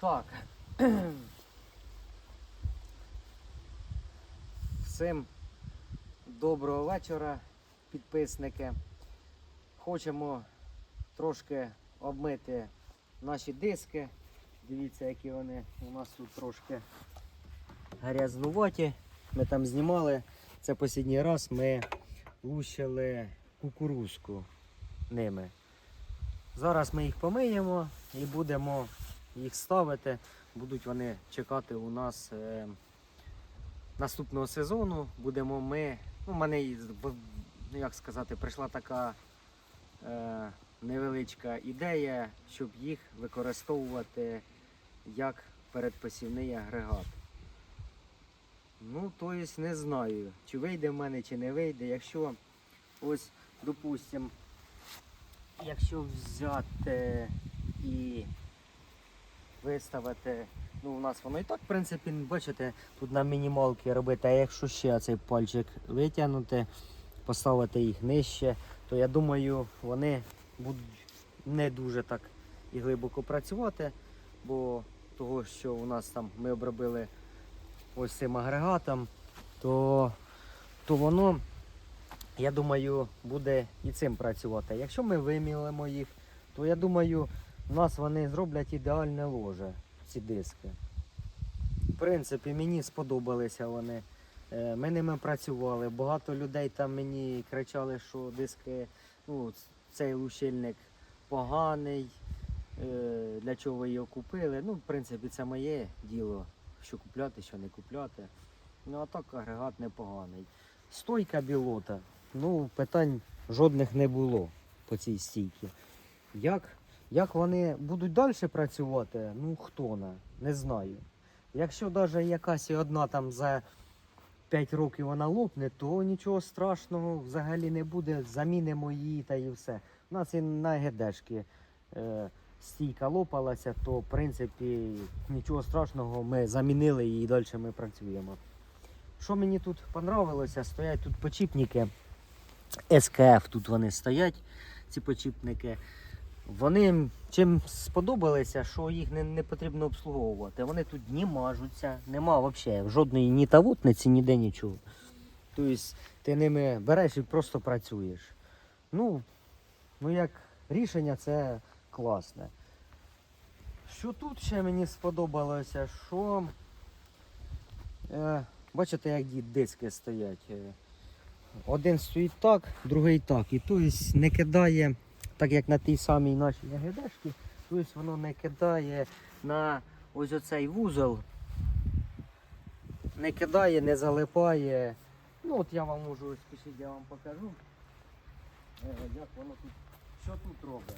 Так. Всім доброго вечора, підписники. Хочемо трошки обмити наші диски. Дивіться, які вони у нас тут трошки грязнуваті. Ми там знімали. Це останній раз ми лущили кукурузку ними. Зараз ми їх помиємо і будемо їх ставити. Будуть вони чекати у нас е, наступного сезону. Будемо ми. Ну, мене, ну, як сказати, прийшла така е, невеличка ідея, щоб їх використовувати як передпосівний агрегат. Ну, тобто не знаю, чи вийде в мене, чи не вийде. Якщо ось, допустимо, якщо взяти і виставити, ну у нас воно і так, в принципі, бачите, тут на мінімалки робити, а якщо ще цей пальчик витягнути, поставити їх нижче, то я думаю, вони будуть не дуже так і глибоко працювати, бо того, що у нас там ми обробили ось цим агрегатом, то, то воно, я думаю, буде і цим працювати. Якщо ми вимілимо їх, то я думаю, у нас вони зроблять ідеальне ложе, ці диски. В принципі, мені сподобалися вони. Е, Ми ними працювали. Багато людей там мені кричали, що диски, ну, цей лущильник поганий. е, Для чого ви його купили? Ну, в принципі, це моє діло, що купляти, що не купляти. Ну, а так агрегат непоганий. Стойка білота. Ну, питань жодних не було по цій стійці. Як, як вони будуть далі працювати, ну хто на, не знаю. Якщо навіть якась одна там за 5 років вона лопне, то нічого страшного взагалі не буде. Замінимо її та і все. У нас і на ГДшки е, стійка лопалася, то в принципі нічого страшного, ми замінили її і далі ми працюємо. Що мені тут понравилося, стоять тут почіпники. СКФ тут вони стоять, ці почіпники. Вони чим сподобалися, що їх не, не потрібно обслуговувати. Вони тут не мажуться, нема взагалі жодної ні тавутниці, ніде нічого. Тобто ти ними береш і просто працюєш. Ну, ну як рішення це класне. Що тут ще мені сподобалося, що е, бачите, як диски стоять. Е, Один стоїть так, другий так. І тобто не кидає, так як на тій самій нашій ягідешці, тобто воно не кидає на ось оцей вузол, не кидає, не залипає. Ну от я вам можу ось пишіть, я вам покажу, е, як воно тут, що тут робить.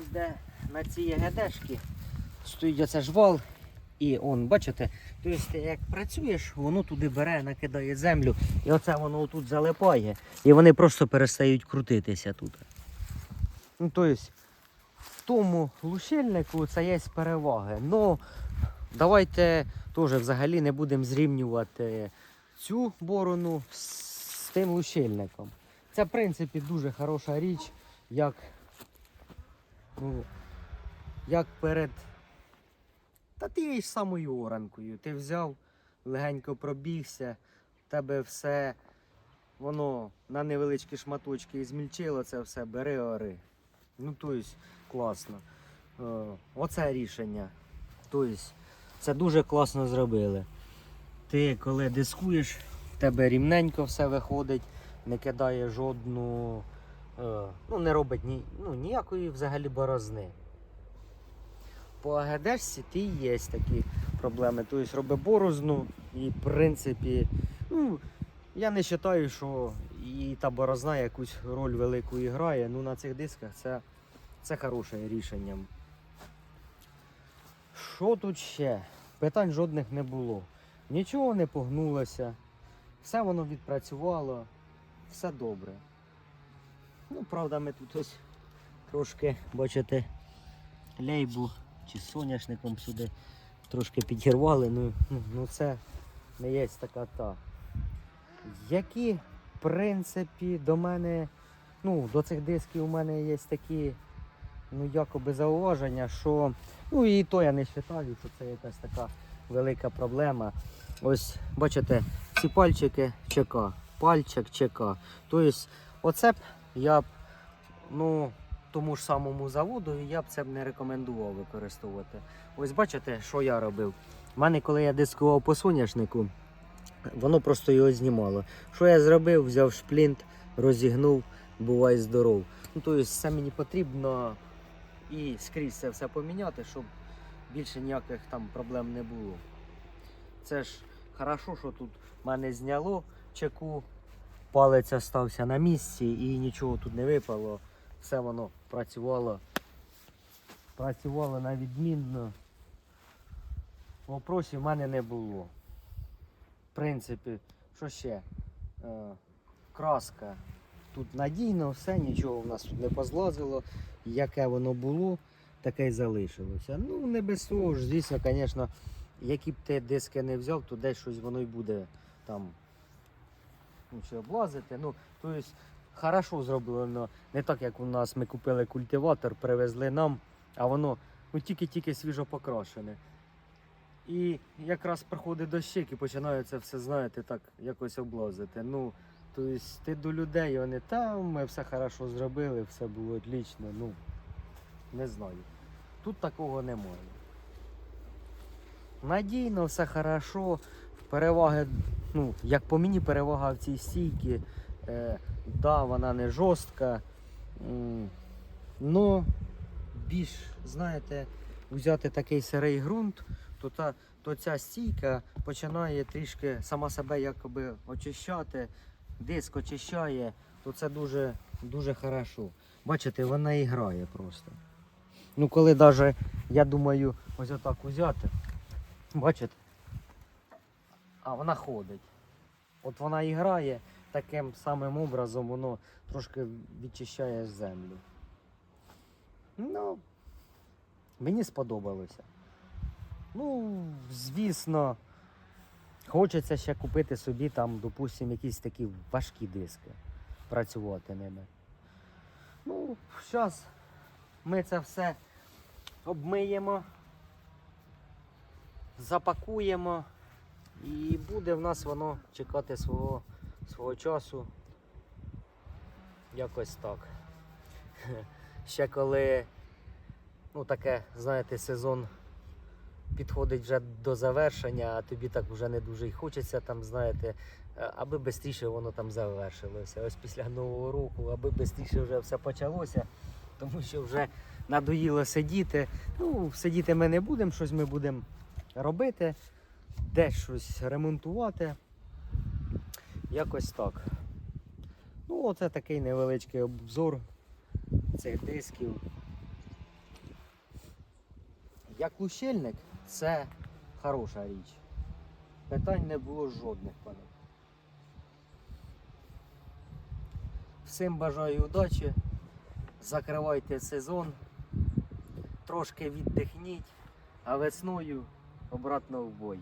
Ось де на цій ягідешці стоїть оце жвал, і он, бачите, тобто як працюєш, воно туди бере, накидає землю, і оце воно тут залипає, і вони просто перестають крутитися тут. Ну, тобто, в тому лущильнику це є переваги. Ну, давайте теж взагалі не будемо зрівнювати цю борону з, тим лущильником. Це, в принципі, дуже хороша річ, як, ну, як перед та тією ж самою оранкою. Ти взяв, легенько пробігся, в тебе все, воно на невеличкі шматочки і змільчило це все, бери ори. Ну, тобто, класно. Е, Оце рішення. Тобто, це дуже класно зробили. Ти коли дискуєш, в тебе рівненько все виходить, не кидає жодну, е, ну не робить ні, ну, ніякої взагалі борозни по АГДшці ти є такі проблеми. Тобто робить борозну і в принципі, ну, я не вважаю, що і та борозна якусь роль велику і грає. Ну на цих дисках це, це хороше рішення. Що тут ще? Питань жодних не було. Нічого не погнулося, все воно відпрацювало, все добре. Ну, правда, ми тут ось трошки, бачите, лейбу чи соняшником сюди трошки підірвали. Ну, ну, ну це не є така та. Які, в принципі, до мене, ну, до цих дисків у мене є такі ну, якоби зауваження, що. Ну і то я не вважаю, що це якась така велика проблема. Ось, бачите, ці пальчики ЧК, пальчик ЧК. Тобто, оце б я б, ну, тому ж самому заводу я б це б не рекомендував використовувати. Ось бачите, що я робив. У мене, коли я дискував по соняшнику, воно просто його знімало. Що я зробив? Взяв шплінт, розігнув, бувай здоров. Ну, тобто, це мені потрібно і скрізь це все поміняти, щоб більше ніяких там проблем не було. Це ж хорошо, що тут мене зняло чеку, палець остався на місці і нічого тут не випало. Все воно працювало. Працювало на відмінно. Вопросів в мене не було. В принципі, що ще? Е, краска. Тут надійно, все, нічого в нас тут не позлазило. Яке воно було, таке й залишилося. Ну, не без того ж, звісно, звісно, які б ти диски не взяв, то десь щось воно й буде там ну, чи облазити. Ну, тобто, хорошо зроблено. Не так, як у нас ми купили культиватор, привезли нам, а воно ну, тільки-тільки свіжо покрашене. І якраз приходить дощик і починає це все, знаєте, так якось облазити. Ну, тобто ти до людей, вони там, ми все хорошо зробили, все було отлично. Ну, не знаю. Тут такого немає. Надійно, все хорошо. Переваги, ну, як по мені, перевага в цій стійці. Е, да, вона не жорстка. Но більш, знаєте, взяти такий сирий ґрунт, то, та, то ця стійка починає трішки сама себе якоби очищати, диск очищає, то це дуже, дуже хорошо. Бачите, вона і грає просто. Ну, коли навіть, я думаю, ось отак взяти, бачите? А вона ходить. От вона і грає таким самим образом, воно трошки відчищає землю. Ну, мені сподобалося. Ну, звісно, хочеться ще купити собі там, допустимо, якісь такі важкі диски, працювати ними. Ну, зараз ми це все обмиємо, запакуємо і буде в нас воно чекати свого, свого часу. Якось так. Ще коли ну таке, знаєте, сезон підходить вже до завершення, а тобі так вже не дуже й хочеться там, знаєте, е, аби швидше воно там завершилося. Ось після Нового року, аби швидше вже все почалося, тому що вже надоїло сидіти. Ну, сидіти ми не будемо, щось ми будемо робити, десь щось ремонтувати. Якось так. Ну, оце такий невеличкий обзор цих дисків. Як лущильник це хороша річ. Питань не було жодних ним. Всім бажаю удачі. Закривайте сезон, трошки віддихніть, а весною обратно в бой.